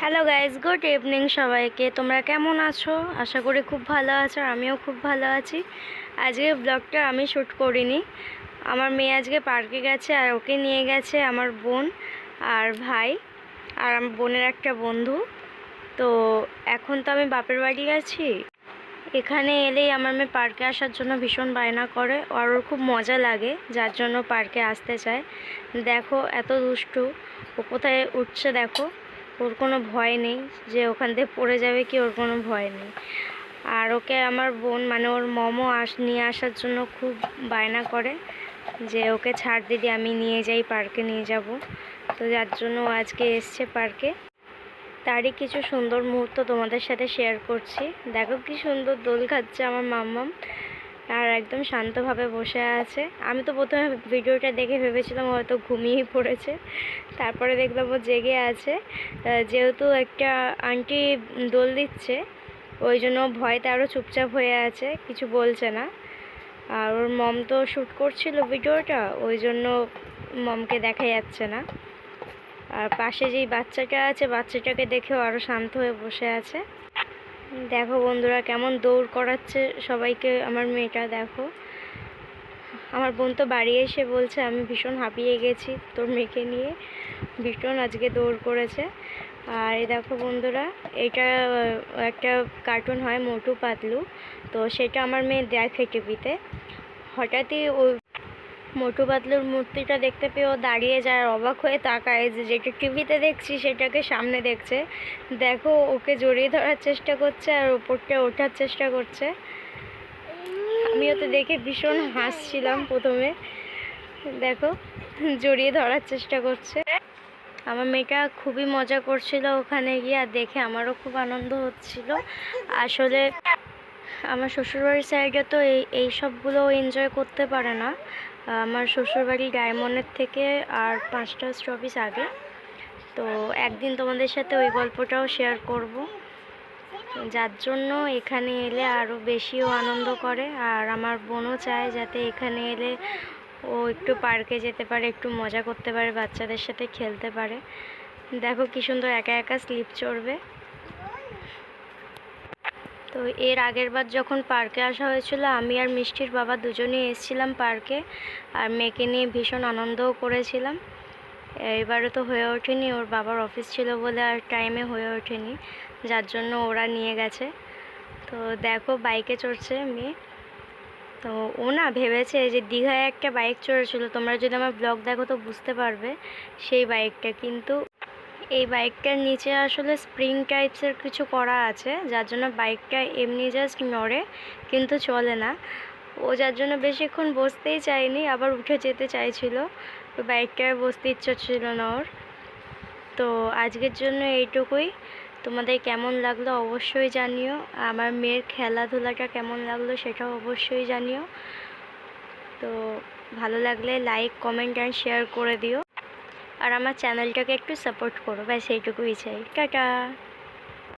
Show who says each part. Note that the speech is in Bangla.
Speaker 1: হ্যালো গাইজ গুড ইভিনিং সবাইকে। তোমরা কেমন আছো? আশা করি খুব ভালো আছো আমিও খুব ভালো আছি। আজকে ব্লগটা আমি শ্যুট করিনি। আমার মেয়ে আজকে পার্কে গেছে, আর ওকে নিয়ে গেছে আমার বোন আর ভাই, আর আমার বোনের একটা বন্ধু। তো এখন তো আমি বাপের বাড়ি আছি। এখানে এলেই আমার মেয়ে পার্কে আসার জন্য ভীষণ বায়না করে, আর ওর খুব মজা লাগে, যার জন্য পার্কে আসতে চায়। দেখো, এত দুষ্টু। ও কোথায় উঠছে দেখো। ওর কোনো ভয় নেই যে ওখান থেকে পড়ে যাবে কি ওর কোনো ভয় নেই। আর ওকে আমার বোন মানে ওর মমও আস, নিয়ে আসার জন্য খুব বায়না করে যে ওকে ছাড় দিদি, আমি নিয়ে যাই, পার্কে নিয়ে যাব। তো যার জন্য আজকে এসছে পার্কে। তারই কিছু সুন্দর মুহূর্ত তোমাদের সাথে শেয়ার করছি। দেখো কি সুন্দর দোল খাচ্ছে আমার মাম্মাম। আর একদম শান্তভাবে বসে আছে। আমি তো প্রথমে ভিডিওটা দেখে ভেবেছিলাম হয়তো ঘুমিয়েই পড়েছে। তারপরে দেখলাম ও জেগে আছে। যেহেতু একটা আন্টি দোল দিচ্ছে, ওই জন্য ভয়তে আরও চুপচাপ হয়ে আছে, কিছু বলছে না। আর ওর মম তো শ্যুট করছিল ভিডিওটা, ওই জন্য মমকে দেখা যাচ্ছে না। আর পাশে যেই বাচ্চাটা আছে, বাচ্চাটাকে দেখেও আরও শান্ত হয়ে বসে আছে। দেখো বন্ধুরা কেমন দৌড় করাচ্ছে সবাইকে, আমার মেয়েটা দেখো। আমার বোন তো বাড়ি এসে বলছে, আমি ভীষণ হাঁপিয়ে গেছি তোর মেয়েকে নিয়ে। ভীষণ আজকে দৌড় করেছে। আর দেখো বন্ধুরা, এটা একটা কার্টুন হয় মোটু পাতলু। তো সেটা আমার মেয়ে দেখে টিভিতে হঠাৎই ওই মোটু পাতলুর মূর্তিটা দেখতে পেয়ে ও দাঁড়িয়ে যায় অবাক হয়ে তাকায় যে যেটা টিভিতে দেখছি সেটাকে সামনে দেখছে। দেখো, ওকে জড়িয়ে ধরার চেষ্টা করছে আর ওপরটা ওঠার চেষ্টা করছে। আমিও তো দেখে ভীষণ হাসছিলাম প্রথমে। দেখো, জড়িয়ে ধরার চেষ্টা করছে। আমার মেয়েটা খুবই মজা করছিল ওখানে গিয়ে আর দেখে আমারও খুব আনন্দ হচ্ছিল। আসলে আমার শ্বশুরবাড়ির সাইডে তো এই এই সবগুলো এনজয় করতে পারে না। আমার শ্বশুরবাড়ি ডায়মন্ডের থেকে আর পাঁচটা স্টপিস আগে। তো একদিন তোমাদের সাথে ওই গল্পটাও শেয়ার করব। যার জন্য এখানে এলে আরও বেশিও আনন্দ করে। আর আমার বোনও চায় যাতে এখানে এলে ও একটু পার্কে যেতে পারে, একটু মজা করতে পারে, বাচ্চাদের সাথে খেলতে পারে। দেখো কি সুন্দর একা একা স্লিপ চড়বে। তো এর আগের বার যখন পার্কে আসা হয়েছিল, আমি আর মিষ্টির বাবা দুজনেই এসেছিলাম পার্কে আর মেয়েকে নিয়ে ভীষণ আনন্দও করেছিলাম। এবারে তো হয়ে ওঠেনি, ওর বাবার অফিস ছিল বলে আর টাইমে হয়ে ওঠেনি, যার জন্য ওরা নিয়ে গেছে। তো দেখো বাইকে চড়ছে মেয়ে। তো ও না ভেবেছে যে দীঘায় একটা বাইক চড়েছিল, তোমরা যদি আমার ব্লগ দেখো তো বুঝতে পারবে সেই বাইকটা কিন্তু এই বাইকটার নিচে আসলে স্প্রিং টাইপসের কিছু করা আছে, যার জন্য বাইকটা এমনি জাস্ট নড়ে, কিন্তু চলে না। ও যার জন্য বেশিক্ষণ বসতেই চায়নি, আবার উঠে যেতে চাইছিল। বাইকটায় বসতে ইচ্ছা ছিল না ওর। তো আজকের জন্য এইটুকুই। তোমাদের কেমন লাগল অবশ্যই জানিও। আমার মেয়ের খেলাধুলাটা কেমন লাগল সেটাও অবশ্যই জানিও। তো ভালো লাগলে লাইক কমেন্ট অ্যান্ড শেয়ার করে দিও। আর আমার চ্যানেলটাকে একটু সাপোর্ট করো ব্যাস এইটুকুই চাই। টাটা!